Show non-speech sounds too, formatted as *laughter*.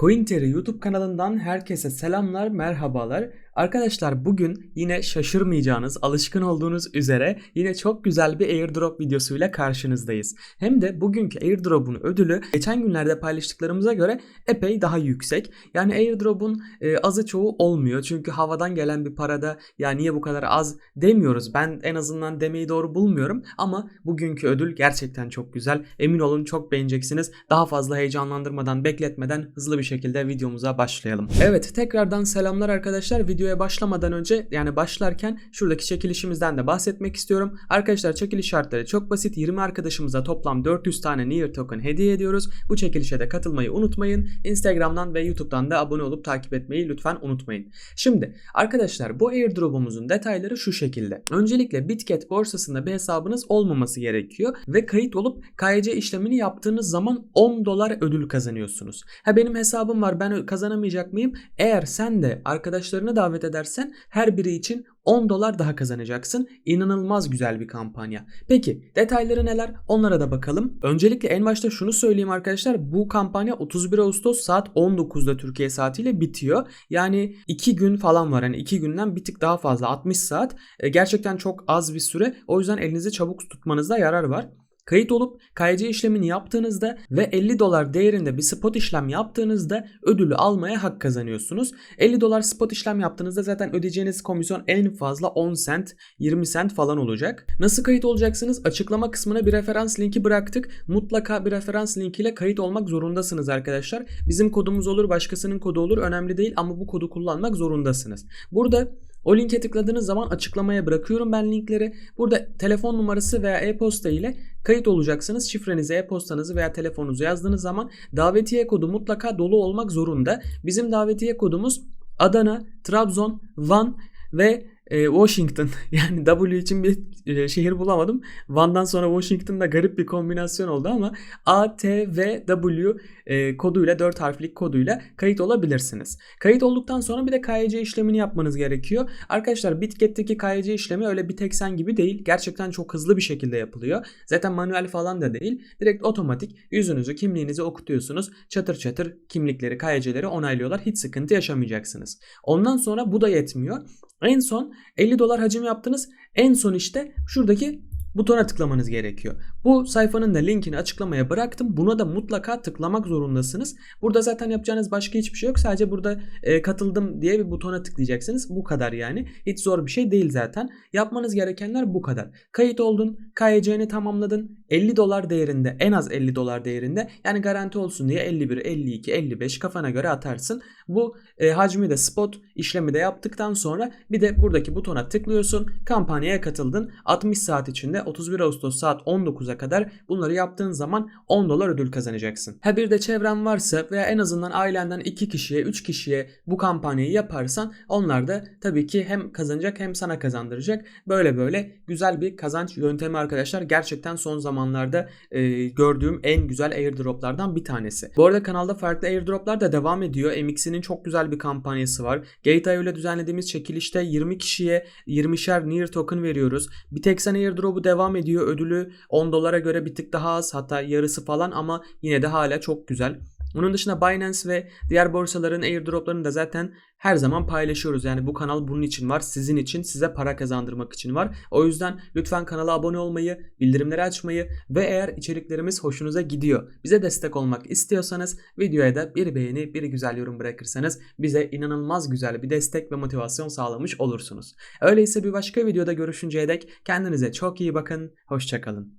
CoinTeri YouTube kanalından herkese selamlar, merhabalar. Arkadaşlar bugün yine şaşırmayacağınız, alışkın olduğunuz üzere yine çok güzel bir airdrop videosuyla karşınızdayız. Hem de bugünkü airdrop'un ödülü geçen günlerde paylaştıklarımıza göre epey daha yüksek. Yani airdrop'un e, azı çoğu olmuyor. Çünkü havadan gelen bir parada ya niye bu kadar az demiyoruz. Ben en azından demeyi doğru bulmuyorum. Ama bugünkü ödül gerçekten çok güzel. Emin olun çok beğeneceksiniz. Daha fazla heyecanlandırmadan, bekletmeden hızlı bir şekilde videomuza başlayalım. Evet tekrardan selamlar arkadaşlar. Videoya başlamadan önce yani başlarken şuradaki çekilişimizden de bahsetmek istiyorum. Arkadaşlar çekiliş şartları çok basit. 20 arkadaşımıza toplam 400 tane Near Token hediye ediyoruz. Bu çekilişe de katılmayı unutmayın. Instagram'dan ve YouTube'dan da abone olup takip etmeyi lütfen unutmayın. Şimdi arkadaşlar bu airdrop'umuzun detayları şu şekilde. Öncelikle Bitget borsasında bir hesabınız olmaması gerekiyor ve kayıt olup KYC işlemini yaptığınız zaman 10 dolar ödül kazanıyorsunuz. Ha benim hesabım var ben kazanamayacak mıyım? Eğer sen de arkadaşlarını davet edersen her biri için 10 dolar daha kazanacaksın. İnanılmaz güzel bir kampanya. Peki detayları neler? Onlara da bakalım. Öncelikle en başta şunu söyleyeyim arkadaşlar. Bu kampanya 31 Ağustos saat 19'da Türkiye saatiyle bitiyor. Yani 2 gün falan var. Yani 2 günden bir tık daha fazla 60 saat. E, gerçekten çok az bir süre. O yüzden elinizi çabuk tutmanızda yarar var. Kayıt olup KYC işlemini yaptığınızda ve 50 dolar değerinde bir spot işlem yaptığınızda ödülü almaya hak kazanıyorsunuz. 50 dolar spot işlem yaptığınızda zaten ödeyeceğiniz komisyon en fazla 10 cent 20 cent falan olacak. Nasıl kayıt olacaksınız? Açıklama kısmına bir referans linki bıraktık. Mutlaka bir referans linkiyle kayıt olmak zorundasınız arkadaşlar. Bizim kodumuz olur başkasının kodu olur önemli değil ama bu kodu kullanmak zorundasınız. Burada o linke tıkladığınız zaman açıklamaya bırakıyorum ben linkleri. Burada telefon numarası veya e-posta ile kayıt olacaksınız. Şifrenizi, e-postanızı veya telefonunuzu yazdığınız zaman davetiye kodu mutlaka dolu olmak zorunda. Bizim davetiye kodumuz Adana, Trabzon, Van ve e, Washington *laughs* yani W için bir e, şehir bulamadım. Van'dan sonra Washington'da garip bir kombinasyon oldu ama A, T, V, W e, koduyla 4 harflik koduyla kayıt olabilirsiniz. Kayıt olduktan sonra bir de KYC işlemini yapmanız gerekiyor. Arkadaşlar Bitget'teki KYC işlemi öyle bir tek sen gibi değil. Gerçekten çok hızlı bir şekilde yapılıyor. Zaten manuel falan da değil. Direkt otomatik yüzünüzü, kimliğinizi okutuyorsunuz. Çatır çatır kimlikleri, KYC'leri onaylıyorlar. Hiç sıkıntı yaşamayacaksınız. Ondan sonra bu da yetmiyor. En son 50 dolar hacim yaptınız. En son işte şuradaki butona tıklamanız gerekiyor. Bu sayfanın da linkini açıklamaya bıraktım. Buna da mutlaka tıklamak zorundasınız. Burada zaten yapacağınız başka hiçbir şey yok. Sadece burada e, katıldım diye bir butona tıklayacaksınız. Bu kadar yani. Hiç zor bir şey değil zaten. Yapmanız gerekenler bu kadar. Kayıt oldun, KYC'ni tamamladın. 50 dolar değerinde, en az 50 dolar değerinde. Yani garanti olsun diye 51, 52, 55 kafana göre atarsın. Bu e, hacmi de spot işlemi de yaptıktan sonra bir de buradaki butona tıklıyorsun. Kampanyaya katıldın. 60 saat içinde 31 Ağustos saat 19'a kadar bunları yaptığın zaman 10 dolar ödül kazanacaksın. Ha bir de çevren varsa veya en azından ailenden 2 kişiye 3 kişiye bu kampanyayı yaparsan onlar da tabii ki hem kazanacak hem sana kazandıracak. Böyle böyle güzel bir kazanç yöntemi arkadaşlar. Gerçekten son zamanlarda e, gördüğüm en güzel airdroplardan bir tanesi. Bu arada kanalda farklı airdroplar da devam ediyor. MX'inin çok güzel bir kampanyası var. Gate.io ile düzenlediğimiz çekilişte 20 kişiye 20'şer Near token veriyoruz. Bir tek sen airdrop'u devam ediyor. Ödülü 10 dolara göre bir tık daha az hatta yarısı falan ama yine de hala çok güzel. Onun dışında Binance ve diğer borsaların airdroplarını da zaten her zaman paylaşıyoruz. Yani bu kanal bunun için var. Sizin için, size para kazandırmak için var. O yüzden lütfen kanala abone olmayı, bildirimleri açmayı ve eğer içeriklerimiz hoşunuza gidiyor, bize destek olmak istiyorsanız videoya da bir beğeni, bir güzel yorum bırakırsanız bize inanılmaz güzel bir destek ve motivasyon sağlamış olursunuz. Öyleyse bir başka videoda görüşünceye dek kendinize çok iyi bakın. Hoşçakalın.